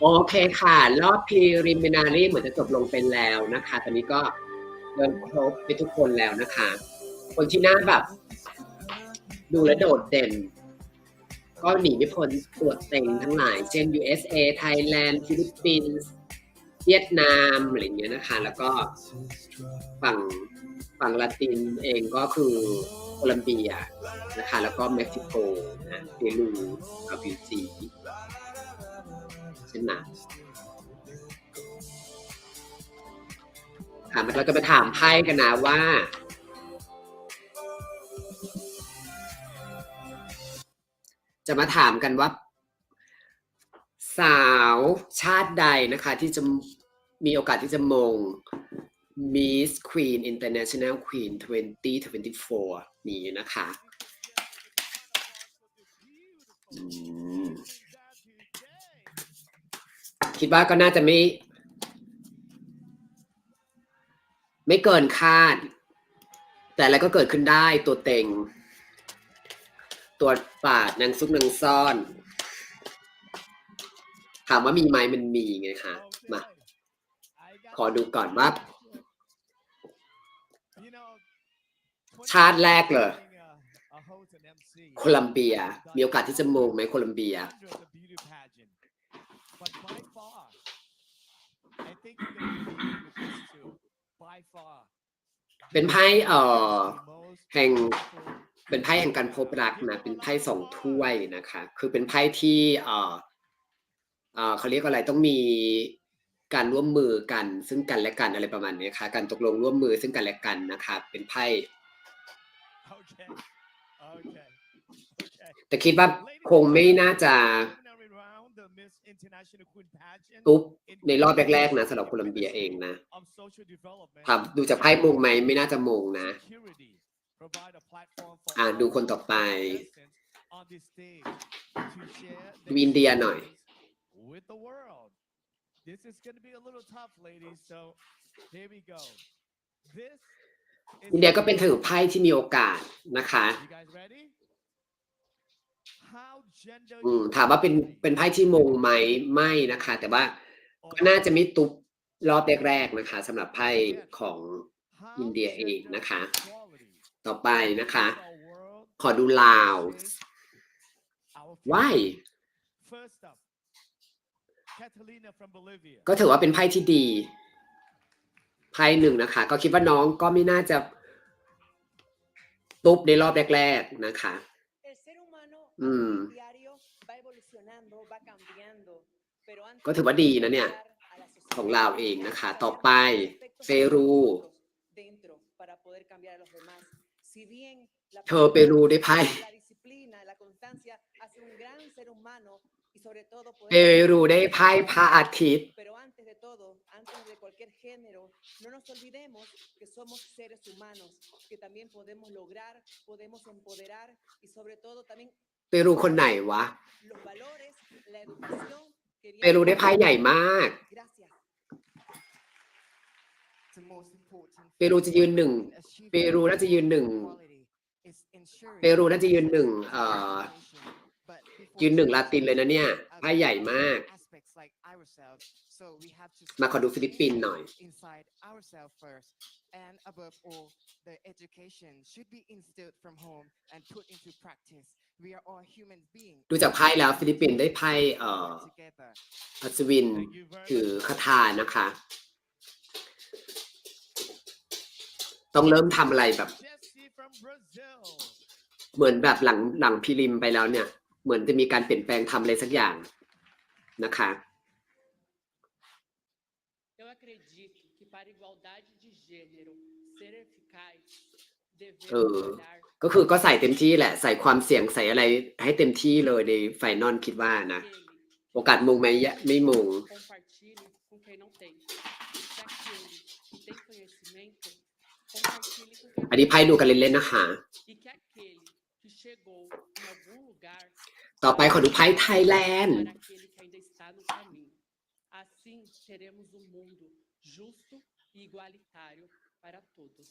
โอเคค่ะ รอบพรีริมินารีเหมือนจะจบลงเป็นแล้วนะคะ ตอนนี้ก็เริ่มครบไปทุกคนแล้วนะคะ คนที่หน้าแบบ ดูแลวโดดเด่น ก็หนีไม่พ้นตัวเต็งทั้งหลาย เช่น USA Thailand ฟิลิปปินส์เวียดนามอะไรเงี้ยนะคะ แล้วก็ฝั่งฝั่งละตินเองก็คือโคลัมเบียนะคะ แล้วก็เม็กซิโกนะเปรูอาบิซี ช่ไหมค่ะเราจะไปถามไพ่กันนะว่า จะมาถามกันว่า สาวชาติใดนะคะ ที่จะมีโอกาสที่จะมง Miss Queen International Queen 2024 นี้นะคะ อืม คิดว่าก็น่าจะไม่ ไม่เกินคาด แต่อะไรก็เกิดขึ้นได้ตัวเต็ง ตัวปาดนางซุกนางซ่อน ถามว่ามีไหมมันมีไงคะมาขอดูก่อนว่าชาติแรกเลยโคลัมเบีย มีโอกาสที่จะมงไหมโคลัมเบีย เป็นไพ่เอ่อแห่งเป็นไพ่แห่งการพบรักนะ เป็นไพ่สองถ้วยนะคะ คือเป็นไพ่ที่เอ่อเอ่อเขาเรียกว่าอะไรต้องมีการร่วมมือกัน ซึ่งกันและกันอะไรประมาณนี้ค่ะการตกลงร่วมมือซึ่งกันและกันนะคะ เป็นไพ่แต่คิดว่าคงไม่น่าจะ ตุ๊บในรอบแรกๆนะสำหรับโคลัมเบียเองนะถามดูจากไพ่มงไหมไม่น่าจะมงนะ อ่าดูคนต่อไปดูอินเดียหน่อย with the world. This is going to be a little tough, ladies. So here we go. This อินเดียก็เป็นถือไพ่ที่มีโอกาสนะคะ You guys ready? How gender อืมถามว่าเป็นเป็นไพ่ที่มงไหมไม่นะคะ แต่ว่าก็น่าจะไม่ตุบรอบแรกๆนะคะสำหรับไพ่ของอินเดียเองนะคะ ต่อไปนะคะ ขอดูลาว Why? First up, Catalina from Bolivia. ก็ถือว่าเป็นไพ่ที่ดี ไพ่หนึ่งนะคะ ก็คิดว่าน้องก็ไม่น่าจะ ตุบในรอบแรก ๆ นะคะ antes ก็ถือว่าดีนะเนี่ย de llegar a la sociedad ของลาวเองนะคะ ต่อไป hay aspectos เปรู dentro para poder cambiar a los demás. Si bien la เธอเปรูได้ไพ่ la disciplina, la constancia hace un gran ser humano y sobre todo เป poder รูได้ไพ่พระอาทิตย์ Pero antes de todo, antes de cualquier género, no nos olvidemos que somos seres humanos, que también podemos lograr, podemos empoderar y sobre todo también เปรูคนไหนวะ los valores, la educación. เปรูได้ไพ่ใหญ่มาก Gracias. เปรูจะยืนหนึ่ง เปรูน่าจะยืนหนึ่ง เปรูน่าจะยืนหนึ่งเอ่อยืนหนึ่งลาตินเลยนะเนี่ยไพ่ใหญ่มาก มาขอดูฟิลิปปินส์หน่อย inside ourselves first and above all the education should be instilled from home and put into practice we are all human beings ดูจากไพ่แล้วฟิลิปปินส์ได้ไพ่เอ่อ together อัศวิน Thank you very ถือ much. คาถานะคะ ต้องเริ่มทำอะไรแบบ Jesse from Brazil. เหมือนแบบหลังหลังพิริมไปแล้วเนี่ย เหมือนจะมีการเปลี่ยนแปลงทำอะไรสักอย่างนะคะ Eu acredito que para a igualdade de gênero ser eficaz, devemos Uh, olhar ก็คือก็ใส่เต็มที่แหละ ใส่ความเสี่ยงใส่อะไรให้เต็มที่เลยในไฟนอลคิดว่านะ aquele โอกาสมงไหมยะไม่มง compartilhe com quem não tem. Se aquele que tem conhecimento, compartilhe com quem อันนี้ไพ่ดูกันเล่นๆนะคะ e que aquele que chegou em algum lugar ต่อไปขอดูไพ่ไทยแลนด์ para aquele que ainda está no caminho. Assim teremos um mundo justo e igualitário para todos.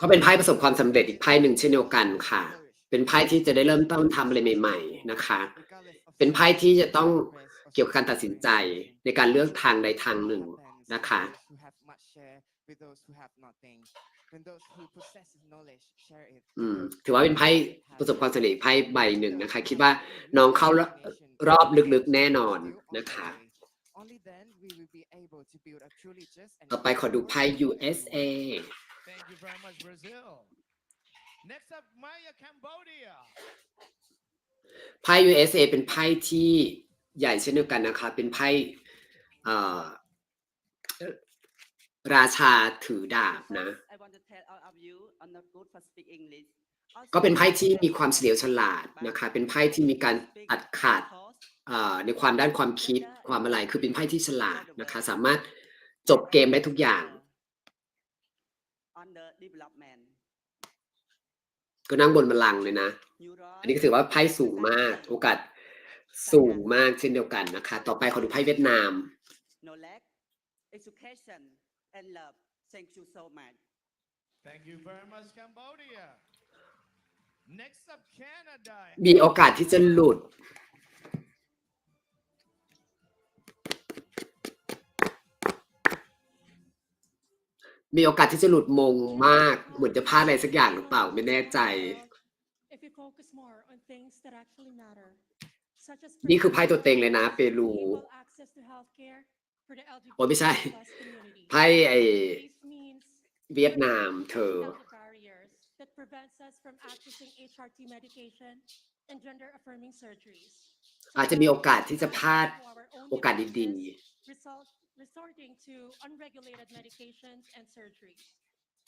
ก็เป็นไพ่ประสบความสำเร็จอีกไพ่หนึ่งเช่นเดียวกันค่ะ flourish เป็นไพ่ที่จะได้เริ่มต้นทำอะไรใหม่ ๆ นะคะ regardless of เป็นไพ่ที่จะต้อง progress or เกี่ยวกับการตัดสินใจในการเลือกทางใดทางหนึ่งนะคะ Those who have much share with those who have nothing. When those who possess knowledge share it. อืม ถือว่าเป็นไพ่ประสบความสำเร็จไพ่ใบหนึ่งนะคะ คิดว่าน้องเข้ารอบรอบลึกๆแน่นอนนะคะ Only then we will be able to build a truly just and ต่อไปขอดูไพ่ USA Thank you very much, Brazil. Next up, Maya, Cambodia. ไพ่ USA เป็นไพ่ที่ใหญ่เช่นเดียวกันนะคะ เป็นไพ่เอ่อราชาถือดาบนะ First, I want to tell all of you, I'm not good for speak English. ก็เป็นไพ่ที่มีความเฉลียวฉลาดนะคะ เป็นไพ่ที่มีการอัดขาดเอ่อ ในความด้านความคิดความอะไรคือเป็นไพ่ที่ฉลาดนะคะ สามารถจบเกมได้ทุกอย่าง Under development. ก็นั่งบนบัลลังก์เลยนะ Neuron อันนี้ก็ถือว่าไพ่สูงมาก โอกาสสูงมากเช่นเดียวกันนะคะ ต่อไปขอดูไพ่เวียดนาม knowledge, education, and love. Thank you so much. Thank you very much, Cambodia. Next up, Canada. มีโอกาสที่จะหลุด มีโอกาสที่จะหลุดมงมาก เหมือนจะพลาดอะไรสักอย่างหรือเปล่าไม่แน่ใจ นี่คือไพ่ตัวเต็งเลยนะ เปรูโอ้ไม่ใช่ไพ่ไอเวียดนามเธอ that prevents us from accessing HRT medication and gender affirming surgeries อาจจะมีโอกาสที่จะพลาดโอกาสดีๆ resorting to unregulated medications and surgeries.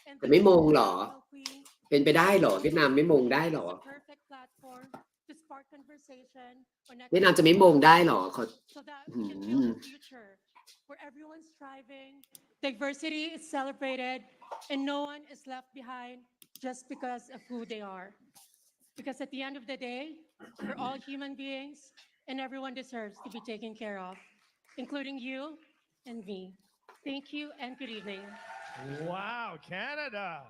And แต่ไม่มงเหรอ Medical Queen ๆ เป็นไปได้เหรอ เวียดนามไม่มงได้เหรอ is a perfect platform to spark conversation on เวียดนามจะไม่มงได้เหรอขอ so that we can build Hmm. a future where everyone's thriving, diversity is celebrated, and no one is left behind just because of who they are. Because at the end of the day, we're all human beings, and everyone deserves to be taken care of, including you and me. Thank you and good evening. Wow, Canada.